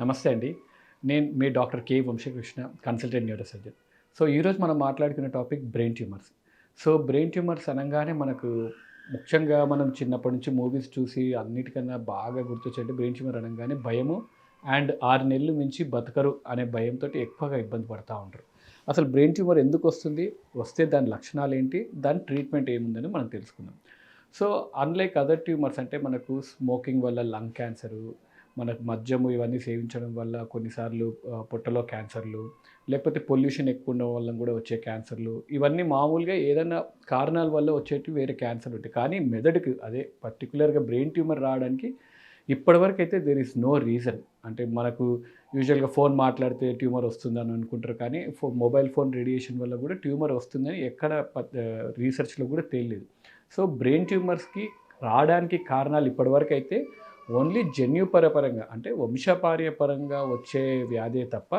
నమస్తే అండి. నేను మీ doctor K Vamsakrishna consultant neuro surgeon so ఈరోజు మనం మాట్లాడుకునే topic brain tumours. So brain tumours అనగానే మనకు ముఖ్యంగా మనం చిన్నప్పటి నుంచి మూవీస్ చూసి అన్నిటికన్నా బాగా గుర్తొచ్చేది బ్రెయిన్ ట్యూమర్ అనగానే భయము అండ్ ఆరు నెలలు మించి బతకరు అనే భయంతో ఎక్కువగా ఇబ్బంది పడతా ఉంటారు. అసలు బ్రెయిన్ ట్యూమర్ ఎందుకు వస్తుంది? వస్తే దాని లక్షణాలు ఏంటి? దాని ట్రీట్మెంట్ ఏముందని మనం తెలుసుకుందాం. సో అన్లైక్ అదర్ ట్యూమర్స్ అంటే మనకు స్మోకింగ్ వల్ల లంగ్ క్యాన్సరు మనకు మద్యము ఇవన్నీ సేవించడం వల్ల కొన్నిసార్లు పొట్టలో క్యాన్సర్లు లేకపోతే పొల్యూషన్ ఎక్కువ ఉండడం వల్ల కూడా వచ్చే క్యాన్సర్లు. ఇవన్నీ మామూలుగా ఏదైనా కారణాల వల్ల వచ్చేటివి వేరే క్యాన్సర్ ఉంటాయి. కానీ మెదడుకి అదే పర్టికులర్గా బ్రెయిన్ ట్యూమర్ రావడానికి ఇప్పటివరకు అయితే దేర్ ఈస్ నో రీజన్. అంటే మనకు యూజువల్గా ఫోన్ మాట్లాడితే ట్యూమర్ వస్తుందని అనుకుంటారు కానీ ఫో మొబైల్ ఫోన్ రేడియేషన్ వల్ల కూడా ట్యూమర్ వస్తుందని ఎక్కడ రీసెర్చ్లో కూడా తెలియదు సో బ్రెయిన్ ట్యూమర్స్కి రావడానికి కారణాలు ఇప్పటివరకు అయితే ఓన్లీ జన్యుపరపరంగా అంటే వంశపార్యపరంగా వచ్చే వ్యాధే తప్ప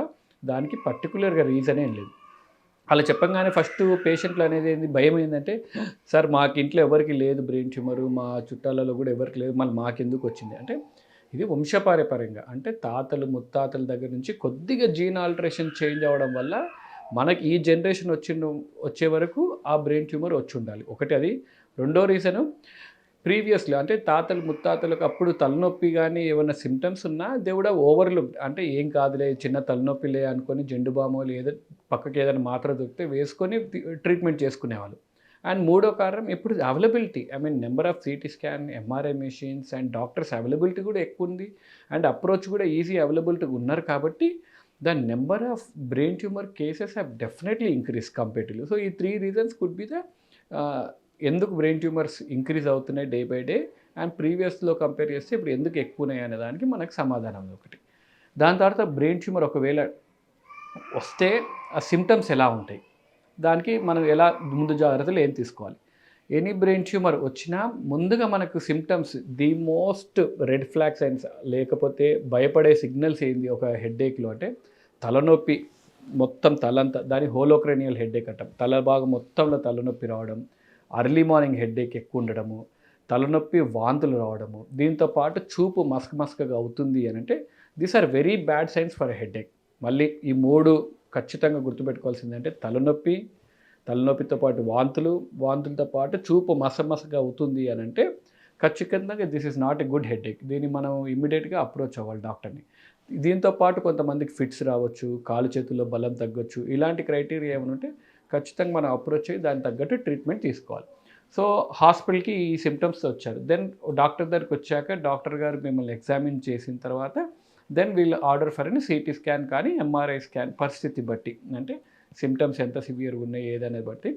దానికి పర్టికులర్గా రీజన్ ఏం లేదు. అలా చెప్పంగానే ఫస్ట్ పేషెంట్లు అనేది ఏంది భయం ఏంటంటే సార్ మాకు ఇంట్లో ఎవరికి లేదు బ్రెయిన్ ట్యూమర్ మా చుట్టాలలో కూడా ఎవరికి లేదు మళ్ళీ మాకెందుకు వచ్చింది? అంటే ఇది వంశపార్యపరంగా అంటే తాతలు ముత్తాతల దగ్గర నుంచి కొద్దిగా జీన్ ఆల్టరేషన్ చేంజ్ అవ్వడం వల్ల మనకి ఈ జనరేషన్ వచ్చిన వచ్చే వరకు ఆ బ్రెయిన్ ట్యూమర్ వచ్చి ఉండాలి. ఒకటి అది. రెండో రీజను ప్రీవియస్లీ అంటే తాతలు ముత్తాతలకు అప్పుడు తలనొప్పి కానీ ఏమైనా సిమ్టమ్స్ ఉన్నా దేవుడ ఓవర్లుక్ అంటే ఏం కాదులే చిన్న తలనొప్పిలే అనుకొని జెండు బామో లేదా పక్కకి ఏదైనా మాత్ర దొరికితే వేసుకొని ట్రీట్మెంట్ చేసుకునేవాళ్ళు. అండ్ మూడో కారణం ఇప్పుడు availability. I mean number of CT scan MRI machines and doctors availability కూడా ఎక్కువ ఉంది అండ్ అప్రోచ్ కూడా ఈజీ అవైలబిలిటీ ఉన్నారు కాబట్టి the number of brain tumour cases have definitely increase comparatively so ఈ three reasons could be the ఎందుకు brain tumours increase అవుతున్నాయి day by day and ప్రీవియస్లో కంపేర్ చేస్తే ఇప్పుడు ఎందుకు ఎక్కువ ఉన్నాయి అనే దానికి మనకు సమాధానం ఒకటి. దాని తర్వాత బ్రెయిన్ ట్యూమర్ ఒకవేళ వస్తే ఆ సిమ్టమ్స్ ఎలా ఉంటాయి? దానికి మనం ఎలా ముందు జాగ్రత్తలు ఏం తీసుకోవాలి? ఎనీ బ్రెయిన్ ట్యూమర్ వచ్చినా ముందుగా మనకు symptoms the most red flag signs లేకపోతే భయపడే సిగ్నల్స్ ఏంది? ఒక హెడ్ఏక్లో అంటే తలనొప్పి మొత్తం తలంతా దాని హోలోక్రేనియల్ హెడ్ఏక్ అంటాం. తల భాగం మొత్తంలో తలనొప్పి రావడం అర్లీ మార్నింగ్ హెడ్ఏక్ ఎక్కువ ఉండడము తలనొప్పి వాంతులు రావడము దీంతో పాటు చూపు మస్క్ మస్క్గా అవుతుంది అని అంటే these are very bad signs for headache మళ్ళీ ఈ మూడు ఖచ్చితంగా గుర్తుపెట్టుకోవాల్సింది అంటే తలనొప్పి తలనొప్పితో పాటు వాంతులు వాంతులతో పాటు చూపు మసమసగా అవుతుంది అని అంటే ఖచ్చితంగా this is not a good headache దీన్ని మనం ఇమ్మీడియట్గా అప్రోచ్ అవ్వాలి డాక్టర్ని దీంతో పాటు కొంతమందికి ఫిట్స్ రావచ్చు కాలు చేతుల్లో బలం తగ్గొచ్చు ఇలాంటి క్రైటీరియా ఏమైనా ఉంటే ఖచ్చితంగా మనం అప్రోచ్ అయ్యి దానికి తగ్గట్టు ట్రీట్మెంట్ తీసుకోవాలి. సో హాస్పిటల్కి ఈ సిమ్టమ్స్ వచ్చారు. దెన్ డాక్టర్ దగ్గరికి వచ్చాక డాక్టర్ గారు మిమ్మల్ని ఎగ్జామిన్ చేసిన తర్వాత దెన్ వీళ్ళు ఆర్డర్ ఫర్ అని సిటీ స్కాన్ కానీ ఎంఆర్ఐ స్కాన్ పరిస్థితి బట్టి అంటే సిమ్టమ్స్ ఎంత సివియర్గా ఉన్నాయి ఏదనేది బట్టి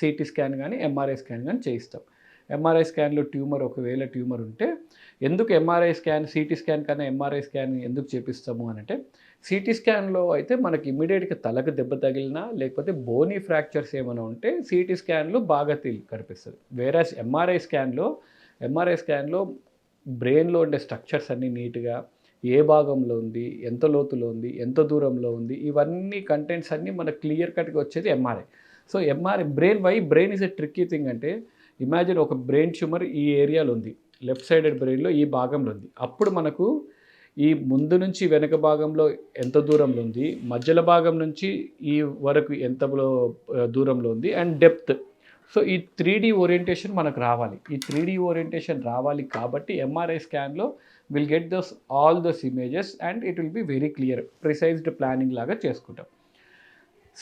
సిటీ స్కాన్ కానీ ఎంఆర్ఐ స్కాన్ కానీ చేయిస్తాం. ఎంఆర్ఐ స్కాన్లో ట్యూమర్ ఒకవేళ ట్యూమర్ ఉంటే ఎందుకు ఎంఆర్ఐ స్కాన్ సిటీ స్కాన్ కన్నా ఎంఆర్ఐ స్కాన్ ఎందుకు చేపిస్తాము అని అంటే సిటీ స్కాన్లో అయితే మనకి ఇమీడియట్గా తలకు దెబ్బ తగిలినా లేకపోతే బోనీ ఫ్రాక్చర్స్ ఏమైనా ఉంటే సిటీ స్కాన్లో బాగా కనిపిస్తుంది. వేరే ఎంఆర్ఐ స్కాన్లో ఎంఆర్ఐ స్కాన్లో బ్రెయిన్లో ఉండే స్ట్రక్చర్స్ అన్నీ నీట్గా ఏ భాగంలో ఉంది ఎంత లోతులో ఉంది ఎంత దూరంలో ఉంది ఇవన్నీ కంటెంట్స్ అన్నీ మనకు క్లియర్ కట్గా వచ్చేది MRI so MRI brain why brain is a tricky thing అంటే ఇమాజిన్ ఒక బ్రెయిన్ ట్యూమర్ ఈ ఏరియాలో ఉంది. లెఫ్ట్ సైడెడ్ బ్రెయిన్లో ఈ భాగంలో ఉంది. అప్పుడు మనకు ఈ ముందు నుంచి వెనక భాగంలో ఎంత దూరంలో ఉంది మధ్యల భాగం నుంచి ఈ వరకు ఎంత దూరంలో ఉంది అండ్ డెప్త్ సో ఈ త్రీ డి ఓరియంటేషన్ మనకు రావాలి. ఈ త్రీ డీ ఓరియంటేషన్ రావాలి కాబట్టి MRI స్కాన్లో will get those all those images and it will be very clear precised planning లాగా చేసుకుంటాం.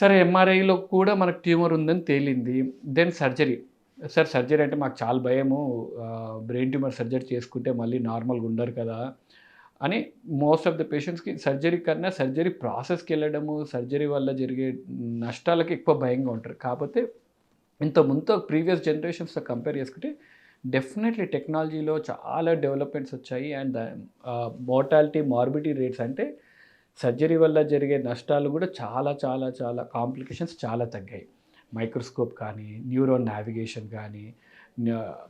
సరే ఎంఆర్ఐలో కూడా మనకు ట్యూమర్ ఉందని తేలింది. దెన్ సర్జరీ సార్ సర్జరీ అంటే మాకు చాలా భయము. బ్రెయిన్ ట్యూమర్ సర్జరీ చేసుకుంటే మళ్ళీ నార్మల్గా ఉండరు కదా అని మోస్ట్ ఆఫ్ ద పేషెంట్స్కి సర్జరీ కన్నా సర్జరీ ప్రాసెస్కి వెళ్ళడము సర్జరీ వల్ల జరిగే నష్టాలకి ఎక్కువ భయంగా ఉంటారు. కాకపోతే ఇంత ముందు ప్రీవియస్ జనరేషన్స్తో కంపేర్ చేసుకుంటే డెఫినెట్లీ టెక్నాలజీలో చాలా డెవలప్మెంట్స్ వచ్చాయి. అండ్ మోర్టాలిటీ మార్బిటీ రేట్స్ అంటే సర్జరీ వల్ల జరిగే నష్టాలు కూడా చాలా చాలా చాలా కాంప్లికేషన్స్ చాలా తగ్గాయి. మైక్రోస్కోప్ కానీ న్యూరో నావిగేషన్ కానీ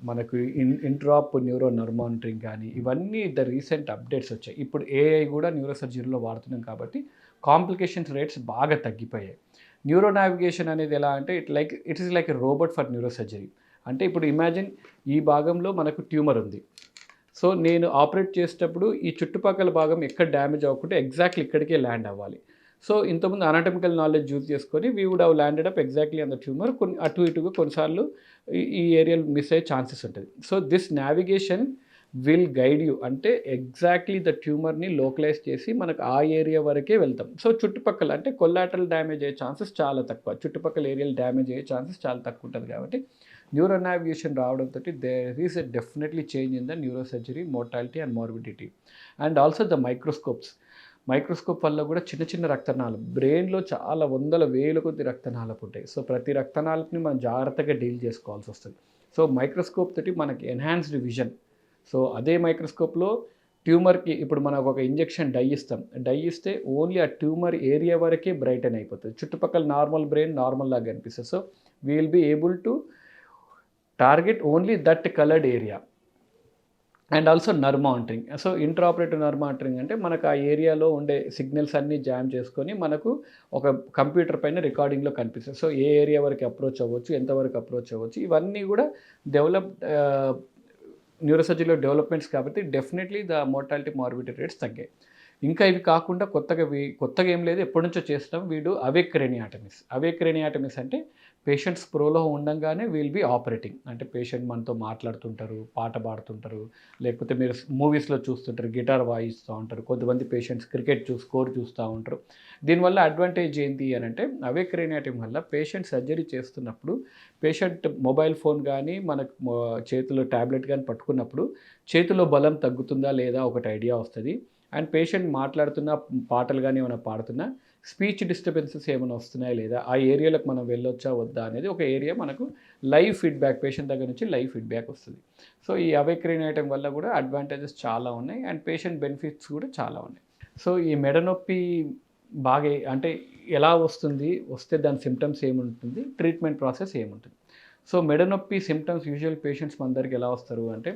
మనకు ఇన్ ఇంట్రాప్ న్యూరో నర్మానిటరింగ్ కానీ ఇవన్నీ ద రీసెంట్ అప్డేట్స్ వచ్చాయి. ఇప్పుడు ఏఐ కూడా న్యూరో సర్జరీలో వాడుతున్నాం కాబట్టి కాంప్లికేషన్స్ రేట్స్ బాగా తగ్గిపోయాయి. న్యూరో నావిగేషన్ అనేది ఎలా అంటే it like it is like a robot for neuro surgery అంటే ఇప్పుడు ఇమాజిన్ ఈ భాగంలో మనకు ట్యూమర్ ఉంది. సో నేను ఆపరేట్ చేసేటప్పుడు ఈ చుట్టుపక్కల భాగం ఎక్కడ డ్యామేజ్ అవ్వకుండా ఎగ్జాక్ట్లీ ఇక్కడికే ల్యాండ్ అవ్వాలి. సో ఇంతకుముందు అనాటమికల్ నాలెడ్జ్ యూజ్ చేసుకొని we would have landed up exactly on the tumour కొన్ని అటు ఇటుగా కొన్నిసార్లు ఈ- ఈ ఏరియాలు మిస్ అయ్యే ఛాన్సెస్ ఉంటుంది. So this navigation will guide you అంటే ఎగ్జాక్ట్లీ ద ట్యూమర్ని లోకలైజ్ చేసి మనకు ఆ ఏరియా వరకే వెళ్తాం. సో చుట్టుపక్కల అంటే కొల్లాటరల్ డ్యామేజ్ అయ్యే ఛాన్సెస్ చాలా తక్కువ. చుట్టుపక్కల ఏరియాలు డ్యామేజ్ అయ్యే ఛాన్సెస్ చాలా తక్కువ ఉంటుంది కాబట్టి న్యూరో నావిగేషన్ రావడంతో there is a definitely change in the neuro surgery mortality and morbidity and also the microscopes microscope వల్ల కూడా చిన్న చిన్న రక్తనాళాలు బ్రెయిన్లో చాలా వందల వేల కొద్ది రక్తనాళాలు ఉంటాయి. సో ప్రతి రక్తనాలని మనం జాగ్రత్తగా డీల్ చేసుకోవాల్సి వస్తుంది. సో మైక్రోస్కోప్ తోటి మనకి ఎన్హాన్స్డ్ విజన్. సో అదే మైక్రోస్కోప్లో ట్యూమర్కి ఇప్పుడు మనకు ఒక ఇంజెక్షన్ డై ఇస్తాం. డై ఇస్తే ఓన్లీ ఆ ట్యూమర్ ఏరియా వరకే బ్రైటన్ అయిపోతుంది. చుట్టుపక్కల నార్మల్ బ్రెయిన్ నార్మల్ లాగా కనిపిస్తుంది so we will be able to target only that coloured area. And also nerve monitoring so intraoperative nerve monitoring అంటే మనకు ఆ ఏరియాలో ఉండే సిగ్నల్స్ అన్నీ జామ్ చేసుకొని మనకు ఒక కంప్యూటర్ పైన రికార్డింగ్లో కనిపిస్తుంది సో ఏ ఏరియా వరకు అప్రోచ్ అవ్వచ్చు ఎంతవరకు అప్రోచ్ అవ్వచ్చు ఇవన్నీ కూడా డెవలప్ న్యూరోసర్జీలో డెవలప్మెంట్స్ కాబట్టి definitely the mortality morbidity rates తగ్గాయి. ఇంకా ఇవి కాకుండా కొత్తగా వీ- కొత్తగా ఏం లేదు ఎప్పటి నుంచో చేస్తాం వీడు అవేక్ ఆటమిస్ అవేక్ అంటే పేషెంట్స్ ప్రోలో ఉండంగానే వీల్ బి ఆపరేటింగ్ అంటే పేషెంట్ మనతో మాట్లాడుతుంటారు పాట పాడుతుంటారు లేకపోతే మీరు మూవీస్లో చూస్తుంటారు గిటార్ వాయిస్తూ ఉంటారు కొంతమంది పేషెంట్స్ క్రికెట్ చూ స్కోర్ చూస్తూ ఉంటారు. దీనివల్ల అడ్వాంటేజ్ ఏంటి అని అంటే అవే రెనియాటం వల్ల పేషెంట్ సర్జరీ చేస్తున్నప్పుడు పేషెంట్ మొబైల్ ఫోన్ కానీ మనకు చేతిలో ట్యాబ్లెట్ కానీ పట్టుకున్నప్పుడు చేతిలో బలం తగ్గుతుందా లేదా ఒకటి ఐడియా వస్తుంది. అండ్ పేషెంట్ మాట్లాడుతున్న పాటలు కానీ ఏమైనా పాడుతున్నా స్పీచ్ డిస్టర్బెన్సెస్ ఏమైనా వస్తున్నాయా లేదా? ఆ ఏరియాలకు మనం వెళ్ళొచ్చా వద్దా అనేది ఒక ఏరియా మనకు లైవ్ ఫీడ్బ్యాక్ పేషెంట్ దగ్గర నుంచి లైవ్ ఫీడ్బ్యాక్ వస్తుంది. సో ఈ అవేక్రీనేయటం వల్ల కూడా అడ్వాంటేజెస్ చాలా ఉన్నాయి అండ్ పేషెంట్ బెనిఫిట్స్ కూడా చాలా ఉన్నాయి. సో ఈ మెడ నొప్పి బాగా అంటే ఎలా వస్తుంది? వస్తే దాని సిమ్టమ్స్ ఏముంటుంది? ట్రీట్మెంట్ ప్రాసెస్ ఏముంటుంది? సో మెడ నొప్పి సిమ్టమ్స్ యూజువల్ పేషెంట్స్ మన దగ్గరికి ఎలా వస్తారు అంటే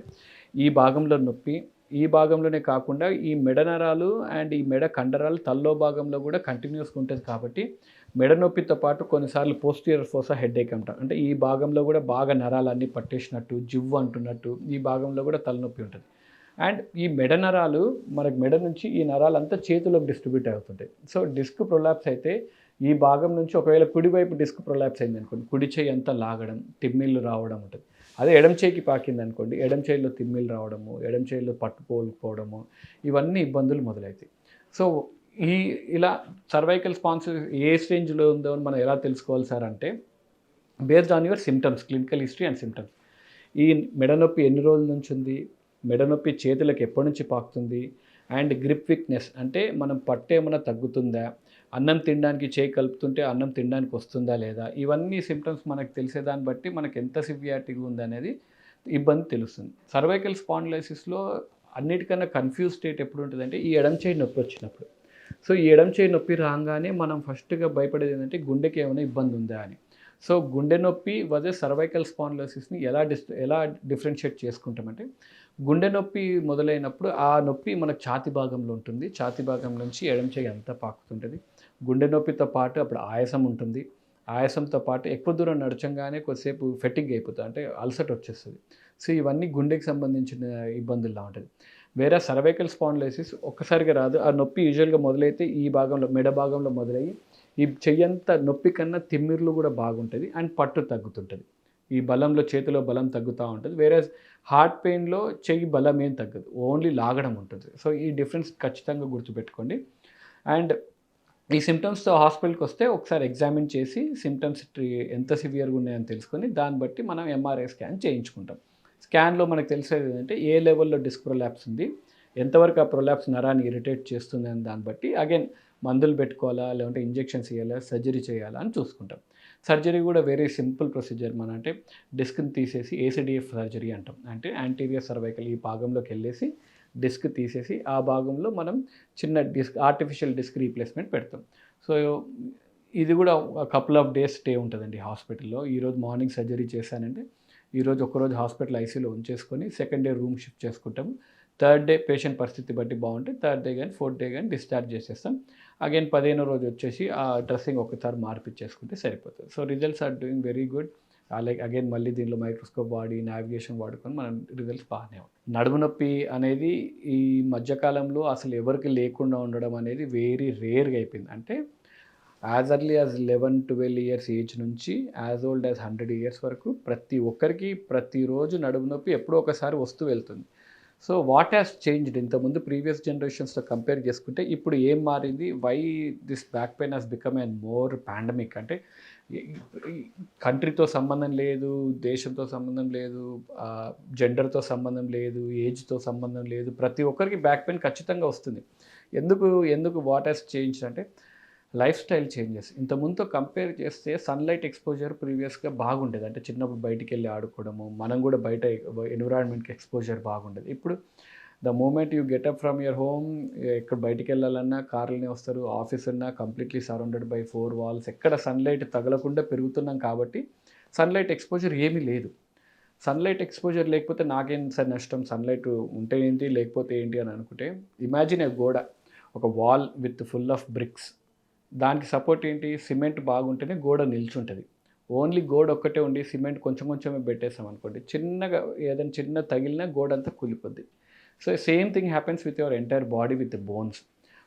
ఈ భాగంలో నొప్పి ఈ భాగంలోనే కాకుండా ఈ మెడ నరాలు అండ్ ఈ మెడ కండరాలు తల్లో భాగంలో కూడా కంటిన్యూస్గా ఉంటుంది కాబట్టి మెడ నొప్పితో పాటు కొన్నిసార్లు పోస్టియర్ ఫోసా హెడేక్ అంటాం. అంటే ఈ భాగంలో కూడా బాగా నరాలన్నీ పట్టేసినట్టు జివ్వు అంటున్నట్టు ఈ భాగంలో కూడా తలనొప్పి ఉంటుంది. అండ్ ఈ మెడ నరాలు మనకు మెడ నుంచి ఈ నరాలంతా చేతిలోకి డిస్ట్రిబ్యూట్ అవుతుంటాయి. సో డిస్క్ ప్రొలాప్స్ అయితే ఈ భాగం నుంచి ఒకవేళ కుడివైపు డిస్క్ ప్రొలాప్స్ అయింది అనుకోండి కుడి చేయి అంతా లాగడం తిమ్మిళ్ళు రావడం ఉంటుంది. అదే ఎడం చేయికి పాకింది అనుకోండి ఎడం చేయిలో తిమ్మిళ్ళు రావడము ఎడం చేయిలో పట్టుకోకపోవడము ఇవన్నీ ఇబ్బందులు మొదలవుతాయి సో ఈ ఇలా సర్వైకల్ స్పాన్సర్ ఏ స్టేజ్లో ఉందో అని మనం ఎలా తెలుసుకోవాలి సార్ అంటే based on your symptoms clinical history and symptoms ఈ మెడ నొప్పి ఎన్ని రోజుల నుంచి ఉంది మెడ నొప్పి చేతులకు ఎప్పటి నుంచి పాకుతుంది అండ్ గ్రిప్ వీక్నెస్ అంటే మనం పట్టు ఏమైనా తగ్గుతుందా అన్నం తినడానికి చేయి కలుపుతుంటే అన్నం తినడానికి వస్తుందా లేదా? ఇవన్నీ సిమ్టమ్స్ మనకు తెలిసేదాన్ని బట్టి మనకు ఎంత సివియారిటీగా ఉందనేది ఇబ్బంది తెలుస్తుంది. సర్వైకల్ స్పాండిలైసిస్లో అన్నిటికన్నా కన్ఫ్యూజ్ స్టేట్ ఎప్పుడు ఉంటుందంటే ఈ ఎడం చేయి నొప్పి వచ్చినప్పుడు. సో ఈ ఎడం చేయి నొప్పి రాగానే మనం ఫస్ట్గా భయపడేది ఏంటంటే గుండెకి ఏమైనా ఇబ్బంది ఉందా అని. సో గుండె నొప్పి వదే సర్వైకల్ స్పాండిలోసిస్ని ఎలా డిస్ ఎలా డిఫరెన్షియేట్ చేసుకుంటామంటే గుండె నొప్పి మొదలైనప్పుడు ఆ నొప్పి మనకు ఛాతి భాగంలో ఉంటుంది. ఛాతి భాగం నుంచి ఎడం చేయి అంతా పాకుతుంటుంది. గుండె నొప్పితో పాటు అప్పుడు ఆయాసం ఉంటుంది. ఆయాసంతో పాటు ఎక్కువ దూరం నడచంగానే కొద్దిసేపు ఫెట్టింగ్ అయిపోతుంది అంటే అలసట వచ్చేస్తుంది. సో ఇవన్నీ గుండెకి సంబంధించిన ఇబ్బందుల్లా ఉంటుంది. వేరే సర్వైకల్ స్పాండిలైసిస్ ఒక్కసారిగా రాదు. ఆ నొప్పి యూజువల్గా మొదలైతే ఈ భాగంలో మెడ భాగంలో మొదలయ్యి ఈ చెయ్యంత నొప్పి కన్నా తిమ్మిర్లు కూడా బాగుంటుంది అండ్ పట్టు తగ్గుతుంటుంది. ఈ బలంలో చేతిలో బలం తగ్గుతూ ఉంటుంది. వేరే హార్ట్ పెయిన్లో చెయ్యి బలం ఏం తగ్గదు. ఓన్లీ లాగడం ఉంటుంది. సో ఈ డిఫరెన్స్ ఖచ్చితంగా గుర్తుపెట్టుకోండి. అండ్ ఈ సిమ్టమ్స్తో హాస్పిటల్కి వస్తే ఒకసారి ఎగ్జామిన్ చేసి సిమ్టమ్స్ ఎంత సివియర్గా ఉన్నాయని తెలుసుకొని దాన్ని బట్టి మనం ఎంఆర్ఐ స్కాన్ చేయించుకుంటాం. స్కాన్లో మనకు తెలిసేది ఏంటంటే ఏ లెవెల్లో డిస్క్ ప్రొలాప్స్ ఉంది ఎంతవరకు ఆ ప్రొలాప్స్ నరాన్ని ఇరిటేట్ చేస్తుంది అని దాన్ని బట్టి అగైన్ మందులు పెట్టుకోవాలా లేదంటే ఇంజెక్షన్స్ ఇవ్వాలా సర్జరీ చేయాలా అని చూసుకుంటాం. సర్జరీ కూడా వెరీ సింపుల్ ప్రొసీజర్ మన అంటే డిస్క్ని తీసేసి ఏసీడిఎఫ్ సర్జరీ అంటాం. అంటే యాంటీరియర్ సర్వైకల్ ఈ భాగంలోకి వెళ్ళేసి డిస్క్ తీసేసి ఆ భాగంలో మనం చిన్న డిస్క్ ఆర్టిఫిషియల్ డిస్క్ రీప్లేస్మెంట్ పెడతాం. సో ఇది కూడా కపుల్ ఆఫ్ డేస్ స్టే ఉంటుందండి హాస్పిటల్లో. ఈరోజు మార్నింగ్ సర్జరీ చేశానంటే ఈరోజు ఒకరోజు హాస్పిటల్ ఐసీలో ఉంచేసుకొని సెకండ్ డే రూమ్ షిఫ్ట్ చేసుకుంటాము. థర్డ్ డే పేషెంట్ పరిస్థితి బట్టి బాగుంటే థర్డ్ డే కానీ ఫోర్త్ డే కానీ డిశ్చార్జ్ చేసేస్తాం. అగైన్ పదిహేనో రోజు వచ్చేసి ఆ డ్రెస్సింగ్ ఒకసారి మార్పిచ్చేసుకుంటే సరిపోతుంది. So results are doing very good అలాగే అగైన్ మళ్ళీ దీనిలో మైక్రోస్కోప్ వాడి నావిగేషన్ వాడుకొని మనం రిజల్ట్స్ బాగానే ఉంటాయి నడుము నొప్పి అనేది ఈ మధ్యకాలంలో అసలు ఎవరికి లేకుండా ఉండడం అనేది వెరీ రేర్గా అయిపోయింది. అంటే as early as eleven twelve years age నుంచి as old as hundred years వరకు ప్రతి ఒక్కరికి ప్రతిరోజు నడుము నొప్పి ఎప్పుడో ఒకసారి వస్తూ వెళ్తుంది. సో వాట్ హ్యాస్ చేంజ్డ్ ఇంతకుముందు ప్రీవియస్ జనరేషన్స్తో కంపేర్ చేసుకుంటే ఇప్పుడు ఏం మారింది? Why this back pain has become and more pandemic అంటే కంట్రీతో సంబంధం లేదు దేశంతో సంబంధం లేదు జెండర్తో సంబంధం లేదు ఏజ్తో సంబంధం లేదు. ప్రతి ఒక్కరికి బ్యాక్ పెయిన్ ఖచ్చితంగా వస్తుంది. ఎందుకు ఎందుకు వాట్ హ్యాస్ చేంజ్ అంటే లైఫ్ స్టైల్ చేంజెస్. ఇంతకుముందుతో కంపేర్ చేస్తే సన్లైట్ ఎక్స్పోజర్ ప్రీవియస్గా బాగుండేది. అంటే చిన్నప్పుడు బయటికి వెళ్ళి ఆడుకోవడము మనం కూడా బయట ఎన్విరాన్మెంట్కి ఎక్స్పోజర్ బాగుండేది. ఇప్పుడు the moment you get up from your home ఎక్కడ బయటికి వెళ్ళాలన్నా కార్లనే వస్తారు ఆఫీస్ ఉన్నా completely surrounded by four walls. ఎక్కడ సన్లైట్ తగలకుండా పెరుగుతున్నాం కాబట్టి సన్లైట్ ఎక్స్పోజర్ ఏమీ లేదు. సన్లైట్ ఎక్స్పోజర్ లేకపోతే నాకేం సార్ నష్టం? సన్లైట్ ఉంటే ఏంటి లేకపోతే ఏంటి అని అనుకుంటే ఇమాజిన్ ఏ గోడ ఒక wall with full of bricks. దానికి సపోర్ట్ ఏంటి? సిమెంట్ బాగుంటేనే గోడ నిల్చుంటుంది. ఓన్లీ గోడ ఒక్కటే ఉండి సిమెంట్ కొంచెం కొంచెమే పెట్టేసాం అనుకోండి చిన్నగా ఏదైనా చిన్న తగిలినా గోడ అంతా కూలిపోద్ది. So same thing happens with your entire body with bones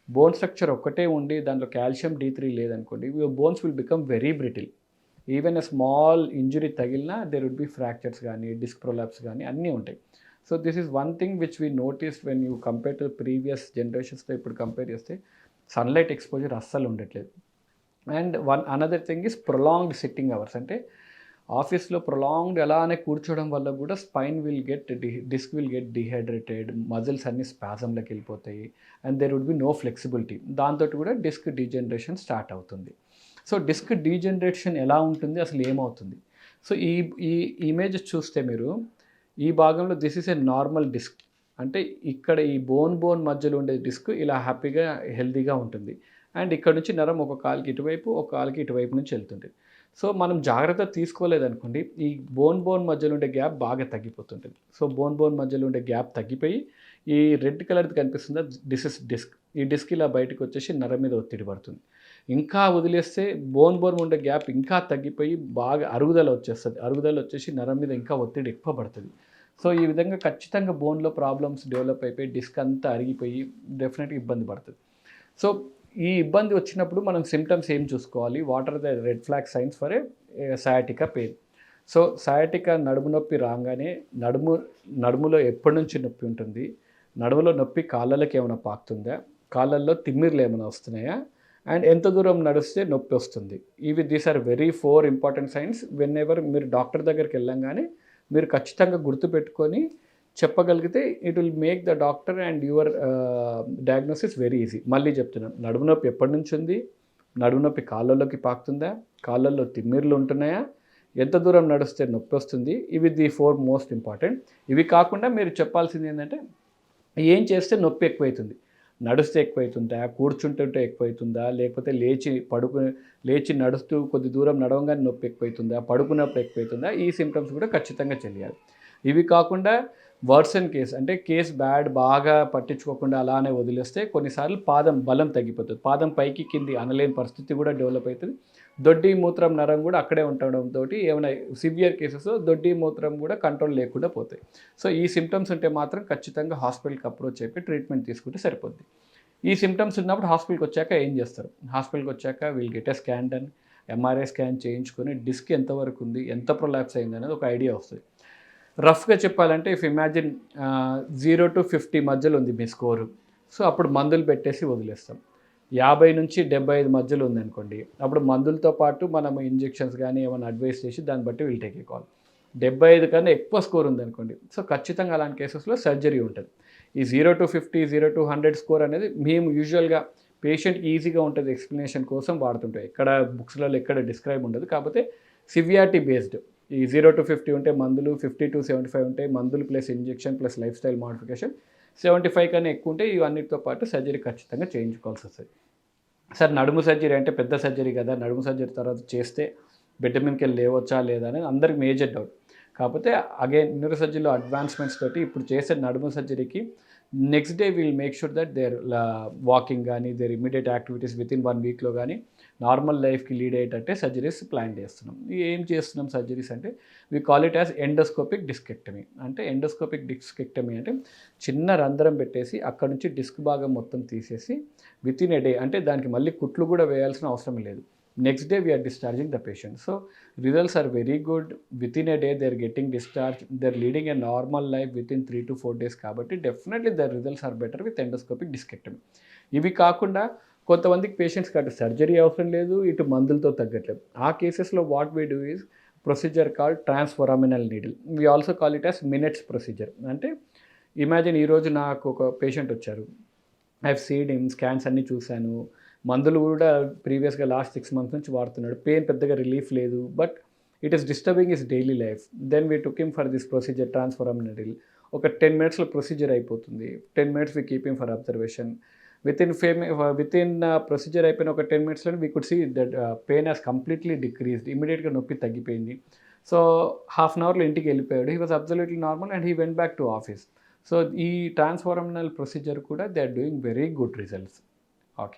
bone structure ఒక్కటే ఉండి దాంట్లో కాల్షియం డీ త్రీ లేదనుకోండి your bones will become very brittle even a small injury తగిలినా దేర్ వుడ్ బి ఫ్రాక్చర్స్ కానీ డిస్క్ ప్రొలాప్స్ కానీ అన్నీ ఉంటాయి. So this is one thing which we notice when you compare to previous జనరేషన్స్తో ఇప్పుడు compare చేస్తే sunlight exposure అస్సలు ఉండట్లేదు. And one another thing is prolonged sitting hours అంటే ఆఫీస్లో ప్రొలాంగ్డ్ అలానే కూర్చోవడం వల్ల కూడా spine will get the disc will get dehydrated muscles అన్ని స్పాజంలోకి వెళ్ళిపోతాయి. And there would be no flexibility దాంతో కూడా డిస్క్ డీజనరేషన్ స్టార్ట్ అవుతుంది. సో డిస్క్ డీజనరేషన్ ఎలా ఉంటుంది? అసలు ఏమవుతుంది? సో ఈ ఈ ఇమేజ్ చూస్తే మీరు ఈ భాగంలో this is a normal disc అంటే ఇక్కడ ఈ బోన్ బోన్ మధ్యలో ఉండే డిస్క్ ఇలా హ్యాపీగా హెల్తీగా ఉంటుంది. అండ్ ఇక్కడ నుంచి నరం ఒక కాలుకి ఇటువైపు ఒక కాలుకి ఇటువైపు నుంచి వెళ్తుంది. సో మనం జాగ్రత్త తీసుకోలేదనుకోండి ఈ బోన్ బోన్ మధ్యలో ఉండే గ్యాప్ బాగా తగ్గిపోతుంటుంది. సో బోన్ బోన్ మధ్యలో ఉండే గ్యాప్ తగ్గిపోయి ఈ రెడ్ కలర్ది కనిపిస్తుంది? దిస్ ఇస్ డిస్క్ ఈ డిస్క్ ఇలా బయటకు వచ్చేసి నరం మీద ఒత్తిడి పడుతుంది. ఇంకా వదిలేస్తే బోన్ బోన్ ఉండే గ్యాప్ ఇంకా తగ్గిపోయి బాగా అరుగుదల వచ్చేస్తుంది. అరుగుదల వచ్చేసి నరం మీద ఇంకా ఒత్తిడి ఎక్కువ పడుతుంది. సో ఈ విధంగా ఖచ్చితంగా బోన్లో ప్రాబ్లమ్స్ డెవలప్ అయిపోయి డిస్క్ అంతా అరిగిపోయి డెఫినెట్గా ఇబ్బంది పడుతుంది. సో ఈ ఇబ్బంది వచ్చినప్పుడు మనం సిమ్టమ్స్ ఏం చూసుకోవాలి? What are the red flag signs for a sciatica pain so sciatica నడుము నొప్పి రాగానే నడుము నడుములో ఎప్పటి నుంచి నొప్పి ఉంటుంది? నడుములో నొప్పి కాళ్ళకి ఏమైనా పాకుతుందా? కాళ్ళల్లో తిమ్మిర్లు ఏమైనా వస్తున్నాయా? అండ్ ఎంత దూరం నడిస్తే నొప్పి వస్తుంది? ఇవి these are very four important signs whenever మీరు డాక్టర్ దగ్గరికి వెళ్ళంగానే మీరు ఖచ్చితంగా గుర్తుపెట్టుకొని చెప్పగలిగితే it will make the doctor and your diagnosis very easy మళ్ళీ చెప్తున్నాను నడుము నొప్పి ఎప్పటి నుంచి ఉంది? నడుము నొప్పి కాళ్ళలోకి పాకుతుందా? కాళ్ళల్లో తిమ్మిర్లు ఉంటున్నాయా? ఎంత దూరం నడిస్తే నొప్పి వస్తుంది? ఇవి ది ఫోర్ మోస్ట్ ఇంపార్టెంట్ ఇవి కాకుండా మీరు చెప్పాల్సింది ఏంటంటే ఏం చేస్తే నొప్పి ఎక్కువైతుంది? నడిస్తే ఎక్కువైతుందా? కూర్చుంటుంటే ఎక్కువైతుందా? లేకపోతే లేచి పడుకు లేచి నడుస్తూ కొద్ది దూరం నడవంగానే నొప్పి ఎక్కువైతుందా? పడుకున్నప్పుడు ఎక్కువైతుందా? ఈ సిమ్టమ్స్ కూడా ఖచ్చితంగా తెలియాలి. ఇవి కాకుండా వర్సన్ కేస్ అంటే కేస్ బ్యాడ్ బాగా పట్టించుకోకుండా అలానే వదిలేస్తే కొన్నిసార్లు పాదం బలం తగ్గిపోతుంది. పాదం పైకి కింది అనలేని పరిస్థితి కూడా డెవలప్ అవుతుంది. దొడ్డి మూత్రం నరం కూడా అక్కడే ఉండడంతో ఏమైనా సివియర్ కేసెస్ దొడ్డి మూత్రం కూడా కంట్రోల్ లేకుండా పోతాయి. సో ఈ సిమ్టమ్స్ ఉంటే మాత్రం ఖచ్చితంగా హాస్పిటల్కి అప్రోచ్ అయిపోయి ట్రీట్మెంట్ తీసుకుంటే సరిపోద్ది. ఈ సిమ్టమ్స్ ఉన్నప్పుడు హాస్పిటల్కి వచ్చాక ఏం చేస్తారు? హాస్పిటల్కి వచ్చాక we'll get a scan done MRI scan చేయించుకొని డిస్క్ ఎంతవరకు ఉంది ఎంత ప్రొలాప్స్ అయింది అనేది ఒక ఐడియా వస్తుంది. రఫ్గా చెప్పాలంటే if imagine zero to fifty మధ్యలో ఉంది మీ స్కోరు. సో అప్పుడు మందులు పెట్టేసి వదిలేస్తాం. యాభై నుంచి డెబ్బై ఐదు మధ్యలో ఉందనుకోండి అప్పుడు మందులతో పాటు మనం ఇంజెక్షన్స్ కానీ ఏమైనా అడ్వైస్ చేసి దాన్ని బట్టి వీల్ టేక్ కాల్ డెబ్బై ఐదు కన్నా ఎక్కువ స్కోర్ ఉందనుకోండి. సో ఖచ్చితంగా అలాంటి కేసెస్లో సర్జరీ ఉంటుంది. ఈ zero to fifty zero to hundred score అనేది మేము యూజువల్గా పేషెంట్ ఈజీగా ఉంటుంది ఎక్స్ప్లెనేషన్ కోసం వాడుతుంటాం. ఎక్కడ బుక్స్లలో ఎక్కడ డిస్క్రైబ్ ఉండదు. కాకపోతే సివియారిటీ బేస్డ్ ఈ జీరో టు ఫిఫ్టీ ఉంటే మందులు ఫిఫ్టీ టు సెవెంటీ ఫైవ్ ఉంటే మందులు plus injection plus life style modification. Seventy five కన్నా ఎక్కువ ఉంటే ఇవన్నిటితో పాటు సర్జరీ ఖచ్చితంగా చేయించుకోవాల్సి వస్తుంది. సార్ నడుము సర్జరీ అంటే పెద్ద సర్జరీ కదా? నడుము సర్జరీ తర్వాత చేస్తే బిడ్డ మీదకి వెళ్ళి లేవచ్చా లేదా అనేది అందరికి మేజర్ డౌట్. కాకపోతే అగైన్ న్యూరో సర్జరీలో అడ్వాన్స్మెంట్స్ తోటి ఇప్పుడు చేసే నడుము సర్జరీకి next day will make sure that they're walking కానీ their immediate activities within one వీక్లో కానీ నార్మల్ లైఫ్కి లీడ్ అయ్యేటట్టే సర్జరీస్ ప్లాన్ చేస్తున్నాం. ఏం చేస్తున్నాం సర్జరీస్ అంటే we call it as endoscopic discectomy అంటే ఎండోస్కోపిక్ డిస్కెక్టమీ అంటే చిన్న రంధ్రం పెట్టేసి అక్కడ నుంచి డిస్క్ భాగం మొత్తం తీసేసి విత్ ఇన్ ఎ డే అంటే దానికి మళ్ళీ కుట్లు కూడా వేయాల్సిన అవసరం లేదు. Next day we're discharging the patient so results are very good within a day they are getting discharge they are leading a normal life within three to four days కాబట్టి definitely the results are better with endoscopic discectomy ఇవి కాకుండా కొంతమందికి పేషెంట్స్కి అటు surgery అవసరం లేదు ఇటు మందులతో తగ్గట్లేదు. ఆ కేసెస్లో what we do is procedure call transforaminal needle we also call it as minutes procedure అంటే ఇమాజిన్ ఈరోజు నాకు ఒక పేషెంట్ వచ్చారు. ఐ సీడ్ ఇమ్ స్కాన్స్ అన్నీ చూశాను. మందులు కూడా ప్రీవియస్గా లాస్ట్ సిక్స్ మంత్స్ నుంచి వాడుతున్నాడు. పెయిన్ పెద్దగా రిలీఫ్ లేదు but it is disturbing is daily life then we took him for this procedure transforaminal ఒక టెన్ మినిట్స్లో ప్రొసీజర్ అయిపోతుంది. Ten minutes we keep him for observation within fame within procedure అయిపోయిన ఒక ten మినిట్స్లో we could see that pain has completely decreased ఇమీడియట్గా నొప్పి తగ్గిపోయింది. So half an అవర్లో ఇంటికి వెళ్ళిపోయాడు. He was absolutely normal and he went back to office so ఈ ట్రాన్స్ఫార్మినల్ ప్రొసీజర్ కూడా they are doing very good results